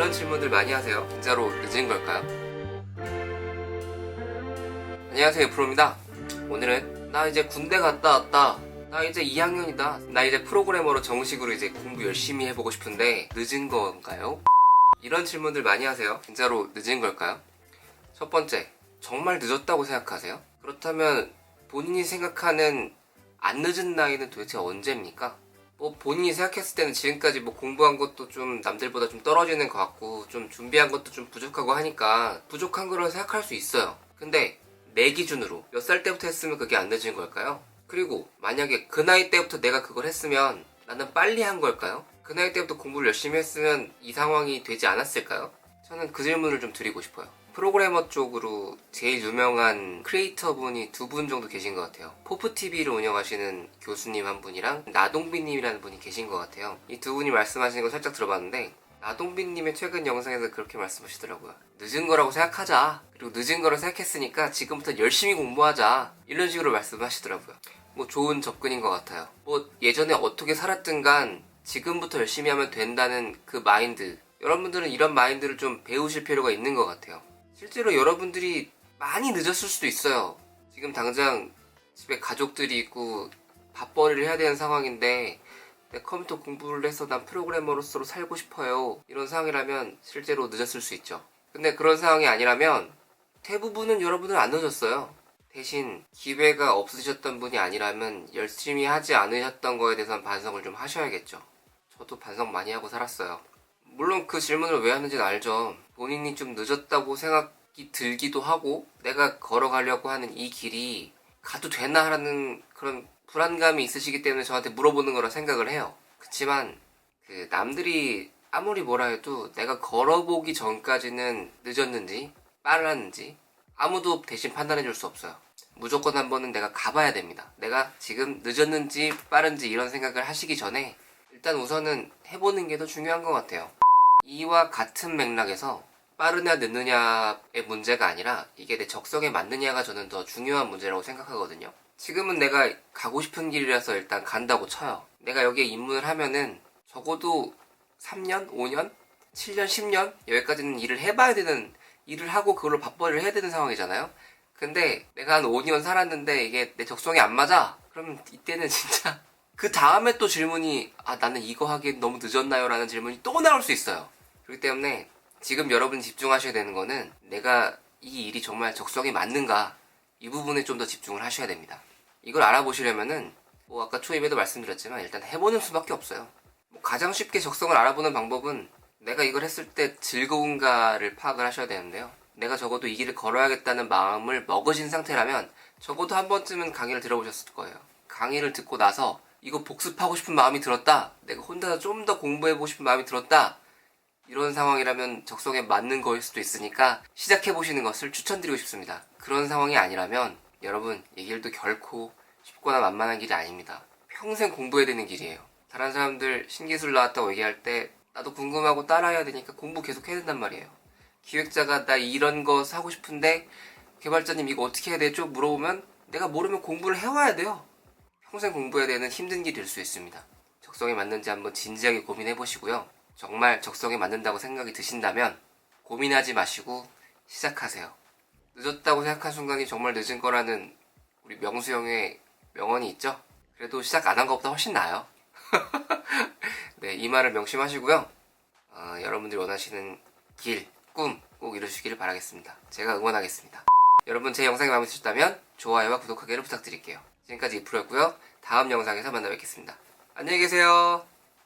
이런 질문들 많이 하세요. 진짜로 늦은 걸까요? 안녕하세요, 프로입니다. 오늘은 나 이제 군대 갔다 왔다. 나 이제 2학년이다. 나 이제 프로그래머로 정식으로 이제 공부 열심히 해보고 싶은데 늦은 건가요? 이런 질문들 많이 하세요. 진짜로 늦은 걸까요? 첫 번째, 정말 늦었다고 생각하세요? 그렇다면 본인이 생각하는 안 늦은 나이는 도대체 언제입니까? 뭐 본인이 생각했을 때는 지금까지 뭐 공부한 것도 좀 남들보다 좀 떨어지는 것 같고 좀 준비한 것도 좀 부족하고 하니까 부족한 거라고 생각할 수 있어요. 근데 내 기준으로 몇 살 때부터 했으면 그게 안 늦은 걸까요? 그리고 만약에 그 나이 때부터 내가 그걸 했으면 나는 빨리 한 걸까요? 그 나이 때부터 공부를 열심히 했으면 이 상황이 되지 않았을까요? 저는 그 질문을 좀 드리고 싶어요. 프로그래머 쪽으로 제일 유명한 크리에이터 분이 두 분 정도 계신 것 같아요. 포프TV를 운영하시는 교수님 한 분이랑 나동빈님이라는 분이 계신 것 같아요. 이 두 분이 말씀하시는 거 살짝 들어봤는데 나동빈님의 최근 영상에서 그렇게 말씀하시더라고요. 늦은 거라고 생각하자. 그리고 늦은 거라고 생각했으니까 지금부터 열심히 공부하자. 이런 식으로 말씀하시더라고요. 뭐 좋은 접근인 것 같아요. 뭐 예전에 어떻게 살았든 간 지금부터 열심히 하면 된다는 그 마인드. 여러분들은 이런 마인드를 좀 배우실 필요가 있는 것 같아요. 실제로 여러분들이 많이 늦었을 수도 있어요. 지금 당장 집에 가족들이 있고 밥벌이를 해야 되는 상황인데 내 컴퓨터 공부를 해서 난 프로그래머로서 살고 싶어요. 이런 상황이라면 실제로 늦었을 수 있죠. 근데 그런 상황이 아니라면 대부분은 여러분은 안 늦었어요. 대신 기회가 없으셨던 분이 아니라면 열심히 하지 않으셨던 거에 대해서는 반성을 좀 하셔야겠죠. 저도 반성 많이 하고 살았어요. 물론 그 질문을 왜 하는지는 알죠. 본인이 좀 늦었다고 생각이 들기도 하고 내가 걸어가려고 하는 이 길이 가도 되나 하는 그런 불안감이 있으시기 때문에 저한테 물어보는 거라 생각을 해요. 그렇지만 그 남들이 아무리 뭐라 해도 내가 걸어보기 전까지는 늦었는지 빨랐는지 아무도 대신 판단해 줄 수 없어요. 무조건 한 번은 내가 가봐야 됩니다. 내가 지금 늦었는지 빠른지 이런 생각을 하시기 전에 일단 우선은 해보는 게 더 중요한 것 같아요. 이와 같은 맥락에서 빠르냐 늦느냐의 문제가 아니라 이게 내 적성에 맞느냐가 저는 더 중요한 문제라고 생각하거든요. 지금은 내가 가고 싶은 길이라서 일단 간다고 쳐요. 내가 여기에 입문을 하면은 적어도 3년, 5년, 7년, 10년 여기까지는 일을 해봐야 되는 일을 하고 그걸로 밥벌이를 해야 되는 상황이잖아요. 근데 내가 한 5년 살았는데 이게 내 적성에 안 맞아? 그럼 이때는 진짜 그 다음에 또 질문이 아 나는 이거 하기엔 너무 늦었나요? 라는 질문이 또 나올 수 있어요. 그렇기 때문에 지금 여러분이 집중하셔야 되는 거는 내가 이 일이 정말 적성에 맞는가 이 부분에 좀 더 집중을 하셔야 됩니다. 이걸 알아보시려면은 뭐 아까 초입에도 말씀드렸지만 일단 해보는 수밖에 없어요. 뭐 가장 쉽게 적성을 알아보는 방법은 내가 이걸 했을 때 즐거운가를 파악을 하셔야 되는데요. 내가 적어도 이 길을 걸어야겠다는 마음을 먹으신 상태라면 적어도 한 번쯤은 강의를 들어보셨을 거예요. 강의를 듣고 나서 이거 복습하고 싶은 마음이 들었다. 내가 혼자서 좀더 공부해보고 싶은 마음이 들었다. 이런 상황이라면 적성에 맞는 거일 수도 있으니까 시작해 보시는 것을 추천드리고 싶습니다. 그런 상황이 아니라면 여러분 이 길도 결코 쉽거나 만만한 길이 아닙니다. 평생 공부해야 되는 길이에요. 다른 사람들 신기술 나왔다고 얘기할 때 나도 궁금하고 따라해야 되니까 공부 계속 해야 된단 말이에요. 기획자가 나 이런 거 사고 싶은데 개발자님 이거 어떻게 해야 되죠? 물어보면 내가 모르면 공부를 해와야 돼요. 평생 공부해야 되는 힘든 길일 수 있습니다. 적성에 맞는지 한번 진지하게 고민해 보시고요. 정말 적성에 맞는다고 생각이 드신다면 고민하지 마시고 시작하세요. 늦었다고 생각한 순간이 정말 늦은 거라는 우리 명수 형의 명언이 있죠? 그래도 시작 안 한 것보다 훨씬 나아요. 네, 이 말을 명심하시고요. 어, 여러분들이 원하시는 길, 꿈 꼭 이루시기를 바라겠습니다. 제가 응원하겠습니다. 여러분 제 영상이 마음에 드셨다면 좋아요와 구독하기를 부탁드릴게요. 지금까지 이프로였고요. 다음 영상에서 만나 뵙겠습니다. 안녕히 계세요.